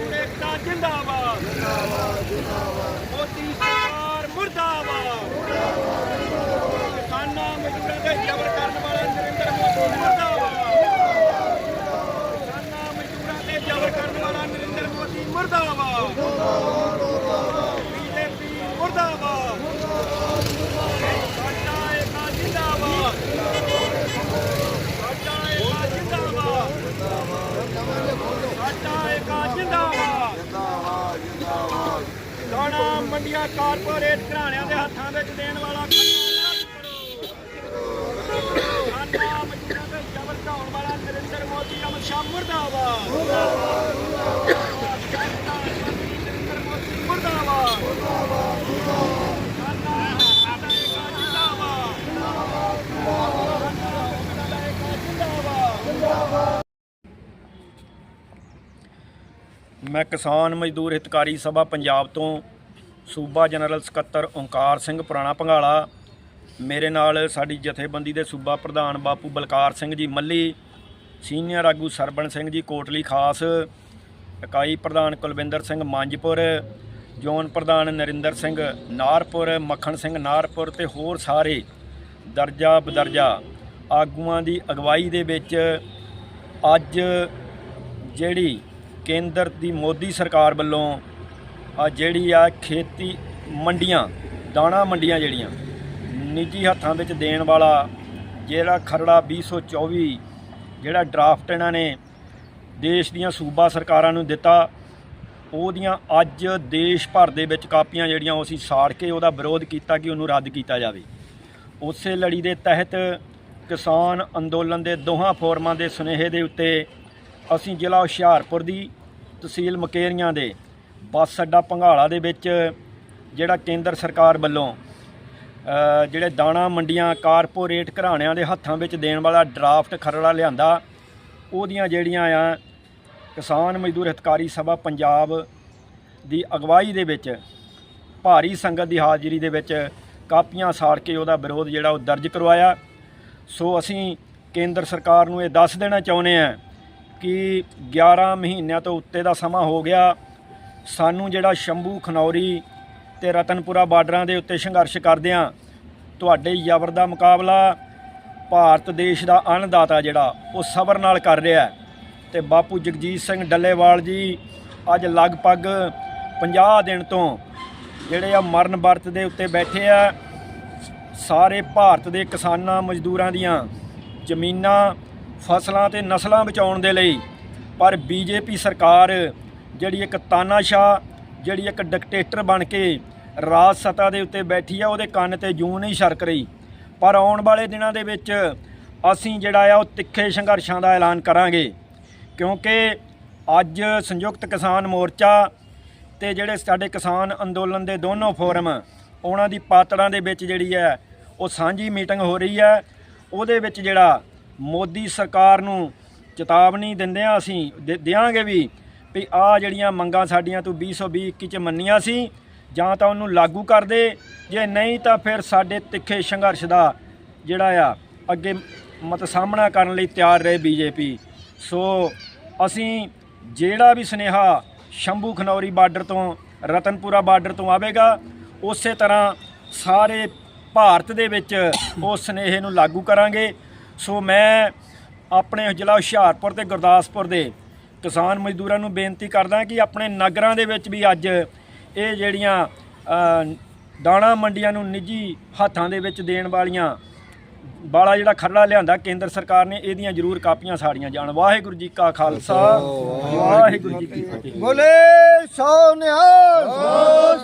ਏਕਤਾ ਜਿੰਦਾਬਾਦ। ਮੋਦੀ ਸਰਕਾਰ ਮੁਰਦਾਬਾਦ। ਕਿਸਾਨਾਂ ਮਜ਼ਦੂਰਾਂ ਤੇ ਜ਼ਬਰ ਕਰਨ ਵਾਲਾ ਨਰਿੰਦਰ ਮੋਦੀ ਮੁਰਦਾਬਾਦ। ਕਿਸਾਨਾਂ ਮਜ਼ਦੂਰਾਂ ਤੇ ਜ਼ਬਰ ਕਰਨ ਵਾਲਾ ਨਰਿੰਦਰ ਮੋਦੀ ਮੁਰਦਾਬਾਦ ਬੀਜੇਪੀ ਮੁਰਦਾਬਾਦ ਸਾਡਾ ਏਕਾ ਜਿੰਦਾਬਾਦ ਸਾਡਾ ਏਕਾ ਜਿੰਦਾਬਾਦ ਸਾਡਾ ਏਕਾ ਜਿੰਦਾਬਾਦ ਦਾਣਾ ਮੰਡੀਆਂ ਕਾਰਪੋਰੇਟ ਘਰਾਣਿਆਂ ਦੇ ਹੱਥਾਂ ਵਿੱਚ ਦੇਣ ਵਾਲਾ ਖਾਨਾ ਮਜ਼ਦੂਰਾਂ ਤੇ ਜ਼ਬਰ ਢਾਉਣ ਵਾਲਾ ਨਰਿੰਦਰ ਮੋਦੀ ਅਮਿਤ ਸ਼ਾਹ ਮੁਰਦਾਬਾਦ ਨਰਿੰਦਰ ਮੋਦੀ ਮੁਰਦਾਬਾਦ ਖਾਨਾ ਸਾਡਾ ਏਕਾ ਜਿੰਦਾਬਾਦ ਸਾਡਾ ਏਕਾ ਜਿੰਦਾਬਾਦ ਮੈਂ ਕਿਸਾਨ ਮਜ਼ਦੂਰ ਹਿਤਕਾਰੀ ਸਭਾ ਪੰਜਾਬ ਤੋਂ ਸੂਬਾ ਜਨਰਲ ਸਕੱਤਰ ਓਂਕਾਰ ਸਿੰਘ ਪੁਰਾਣਾ ਭੰਗਾਲਾ ਮੇਰੇ ਨਾਲ ਸਾਡੀ ਜਥੇਬੰਦੀ ਦੇ ਸੂਬਾ ਪ੍ਰਧਾਨ ਬਾਪੂ ਬਲਕਾਰ ਸਿੰਘ ਜੀ ਮੱਲੀ, ਸੀਨੀਅਰ ਆਗੂ ਸਰਬਣ ਸਿੰਘ ਜੀ ਕੋਟਲੀ ਖਾਸ, ਇਕਾਈ ਪ੍ਰਧਾਨ ਕੁਲਵਿੰਦਰ ਸਿੰਘ ਮੰਜਪੁਰ ਜੋਨ ਪ੍ਰਧਾਨ ਨਰਿੰਦਰ ਸਿੰਘ ਨਾਰਪੁਰ, ਮੱਖਣ ਸਿੰਘ ਨਾਰਪੁਰ ਤੇ ਹੋਰ ਸਾਰੇ ਦਰਜਾ ਬਦਰਜਾ ਆਗੂਆਂ ਦੀ ਅਗਵਾਈ ਦੇ ਵਿੱਚ ਅੱਜ ਜਿਹੜੀ ਕੇਂਦਰ ਦੀ ਮੋਦੀ ਸਰਕਾਰ ਵੱਲੋਂ ਆ ਜਿਹੜੀ ਆ ਖੇਤੀ ਮੰਡੀਆਂ, ਦਾਣਾ ਮੰਡੀਆਂ ਜਿਹੜੀਆਂ, ਨਿੱਜੀ ਹੱਥਾਂ ਵਿੱਚ ਦੇਣ ਵਾਲਾ ਜਿਹੜਾ ਖਰੜਾ 2024 ਜਿਹੜਾ ਡਰਾਫਟ ਇਹਨਾਂ ਨੇ ਦੇਸ਼ ਦੀਆਂ ਸੂਬਾ ਸਰਕਾਰਾਂ ਨੂੰ ਦਿੱਤਾ, ਉਹਦੀਆਂ ਅੱਜ ਦੇਸ਼ ਭਰ ਦੇ ਵਿੱਚ ਕਾਪੀਆਂ ਜਿਹੜੀਆਂ ਉਹ ਅਸੀਂ ਸਾੜ ਕੇ ਉਹਦਾ ਵਿਰੋਧ ਕੀਤਾ ਕਿ ਉਹਨੂੰ ਰੱਦ ਕੀਤਾ ਜਾਵੇ। ਉਸੇ ਲੜੀ ਦੇ ਤਹਿਤ ਕਿਸਾਨ ਅੰਦੋਲਨ ਦੇ ਦੋਹਾਂ ਫੋਰਮਾਂ ਦੇ ਸੁਨੇਹੇ ਦੇ ਉੱਤੇ ਅਸੀਂ ਜ਼ਿਲ੍ਹਾ ਹੁਸ਼ਿਆਰਪੁਰ ਦੀ ਤਹਿਸੀਲ ਮਕੇਰੀਆਂ ਦੇ ਬੱਸ ਅੱਡਾ ਪੰਘਾਲਾ ਦੇ ਵਿੱਚ ਜਿਹੜਾ ਕੇਂਦਰ ਸਰਕਾਰ ਵੱਲੋਂ ਜਿਹੜੇ ਦਾਣਾ ਮੰਡੀਆਂ ਕਾਰਪੋਰੇਟ ਘਰਾਣਿਆਂ ਦੇ ਹੱਥਾਂ ਵਿੱਚ ਦੇਣ ਵਾਲਾ ਡਰਾਫਟ ਖਰੜਾ ਲਿਆਂਦਾ, ਉਹਦੀਆਂ ਜਿਹੜੀਆਂ ਆ ਕਿਸਾਨ ਮਜ਼ਦੂਰ ਹਿਤਕਾਰੀ ਸਭਾ ਪੰਜਾਬ ਦੀ ਅਗਵਾਈ ਦੇ ਵਿੱਚ, ਭਾਰੀ ਸੰਗਤ ਦੀ ਹਾਜ਼ਰੀ ਦੇ ਵਿੱਚ ਕਾਪੀਆਂ ਸਾੜ ਕੇ ਉਹਦਾ ਵਿਰੋਧ ਜਿਹੜਾ ਉਹ ਦਰਜ ਕਰਵਾਇਆ। ਸੋ ਅਸੀਂ ਕੇਂਦਰ ਸਰਕਾਰ ਨੂੰ ਇਹ ਦੱਸ ਦੇਣਾ ਚਾਹੁੰਦੇ ਹਾਂ ਕਿ 11 ਮਹੀਨਿਆਂ ਤੋਂ ਉੱਤੇ ਦਾ ਸਮਾਂ ਹੋ ਗਿਆ। ਸਾਨੂੰ ਜਿਹੜਾ ਸ਼ੰਭੂ, ਖਨੌਰੀ ਤੇ ਰਤਨਪੁਰਾ ਬਾਰਡਰਾਂ ਦੇ ਉੱਤੇ ਸੰਘਰਸ਼ ਕਰਦਿਆਂ ਤੁਹਾਡੇ ਜ਼ਬਰ ਦਾ ਮੁਕਾਬਲਾ ਭਾਰਤ ਦੇਸ਼ ਦਾ ਅੰਨਦਾਤਾ ਜਿਹੜਾ, ਉਹ ਸਬਰ ਨਾਲ ਕਰ ਰਿਹਾ ਹੈ। ਤੇ ਬਾਪੂ ਜਗਜੀਤ ਸਿੰਘ ਡੱਲੇਵਾਲ ਜੀ ਅੱਜ ਲਗਭਗ 50 ਦਿਨ ਤੋਂ ਜਿਹੜੇ ਆ ਮਰਨ ਵਰਤ ਦੇ ਉੱਤੇ ਬੈਠੇ ਆ। ਸਾਰੇ ਭਾਰਤ ਦੇ ਕਿਸਾਨਾਂ, ਮਜ਼ਦੂਰਾਂ ਦੀਆਂ ਜ਼ਮੀਨਾਂ ਫਸਲਾਂ ਤੇ ਨਸਲਾਂ ਬਚਾਉਣ ਦੇ ਲਈ। ਪਰ ਬੀਜੇਪੀ ਸਰਕਾਰ ਜਿਹੜੀ ਇੱਕ ਤਾਨਾਸ਼ਾਹ, ਜਿਹੜੀ ਇੱਕ ਡਿਕਟੇਟਰ ਬਣ ਕੇ ਰਾਜ ਸੱਤਾ ਦੇ ਉੱਤੇ ਬੈਠੀ ਆ, ਉਹਦੇ ਕੰਨ ਤੇ ਜੂੰ ਨਹੀਂ ਸਰਕ ਰਹੀ। ਪਰ ਆਉਣ ਵਾਲੇ ਦਿਨਾਂ ਦੇ ਵਿੱਚ ਅਸੀਂ ਜਿਹੜਾ ਆ, ਉਹ ਤਿੱਖੇ ਸੰਘਰਸ਼ਾਂ ਦਾ ਐਲਾਨ ਕਰਾਂਗੇ। ਕਿਉਂਕਿ ਅੱਜ ਸੰਯੁਕਤ ਕਿਸਾਨ ਮੋਰਚਾ ਤੇ ਜਿਹੜੇ ਸਾਡੇ ਕਿਸਾਨ ਅੰਦੋਲਨ ਦੇ ਦੋਨੋਂ ਫੋਰਮ, ਉਹਨਾਂ ਦੀ ਪਾਤੜਾਂ ਦੇ ਵਿੱਚ ਜਿਹੜੀ ਹੈ ਉਹ ਸਾਂਝੀ ਮੀਟਿੰਗ ਹੋ ਰਹੀ ਹੈ ਉਹਦੇ ਵਿੱਚ ਜਿਹੜਾ ਮੋਦੀ ਸਰਕਾਰ ਨੂੰ ਚੇਤਾਵਨੀ ਦਿੰਦੇ ਆ ਅਸੀਂ ਦੇ- ਦਿਆਂਗੇ ਵੀ ਵੀ ਆ ਜਿਹੜੀਆਂ ਮੰਗਾਂ ਸਾਡੀਆਂ ਤੂੰ 2020 21 ਚ ਮੰਨੀਆਂ ਸੀ, ਜਾਂ ਤਾਂ ਉਹਨੂੰ ਲਾਗੂ ਕਰ ਦੇ, ਜੇ ਨਹੀਂ ਤਾਂ ਫਿਰ ਸਾਡੇ ਤਿੱਖੇ ਸੰਘਰਸ਼ ਦਾ ਜਿਹੜਾ ਆ, ਅੱਗੇ ਮਤ ਸਾਹਮਣਾ ਕਰਨ ਲਈ ਤਿਆਰ ਰਹੇ ਬੀਜੇਪੀ। ਸੋ ਅਸੀਂ ਜਿਹੜਾ ਵੀ ਸੁਨੇਹਾ ਸ਼ੰਭੂ ਖਨੌਰੀ ਬਾਰਡਰ ਤੋਂ, ਰਤਨਪੁਰਾ ਬਾਰਡਰ ਤੋਂ ਆਵੇਗਾ, ਉਸੇ ਤਰ੍ਹਾਂ ਸਾਰੇ ਭਾਰਤ ਦੇ ਵਿੱਚ ਉਸ ਸੁਨੇਹੇ ਨੂੰ ਲਾਗੂ ਕਰਾਂਗੇ। ਸੋ ਮੈਂ ਆਪਣੇ ਜ਼ਿਲ੍ਹਾ ਹੁਸ਼ਿਆਰਪੁਰ ਤੇ ਗੁਰਦਾਸਪੁਰ ਦੇ ਕਿਸਾਨ ਮਜ਼ਦੂਰਾਂ ਨੂੰ ਬੇਨਤੀ ਕਰਦਾ ਕਿ ਆਪਣੇ ਨਗਰਾਂ ਦੇ ਵਿੱਚ ਵੀ ਅੱਜ ਇਹ ਜਿਹੜੀਆਂ ਦਾਣਾ ਮੰਡੀਆਂ ਨੂੰ ਨਿੱਜੀ ਹੱਥਾਂ ਦੇ ਵਿੱਚ ਦੇਣ ਵਾਲੀਆਂ ਵਾਲਾ ਜਿਹੜਾ ਖਰੜਾ ਲਿਆਂਦਾ ਕੇਂਦਰ ਸਰਕਾਰ ਨੇ, ਇਹਦੀਆਂ ਜ਼ਰੂਰ ਕਾਪੀਆਂ ਸਾੜੀਆਂ ਜਾਣ। ਵਾਹਿਗੁਰੂ ਜੀ ਕਾ ਖਾਲਸਾ, ਵਾਹਿਗੁਰੂ ਜੀ ਕੀ ਫਤਿਹ। ਬੋਲੇ, ਸੋ ਨਿਹਾਲ।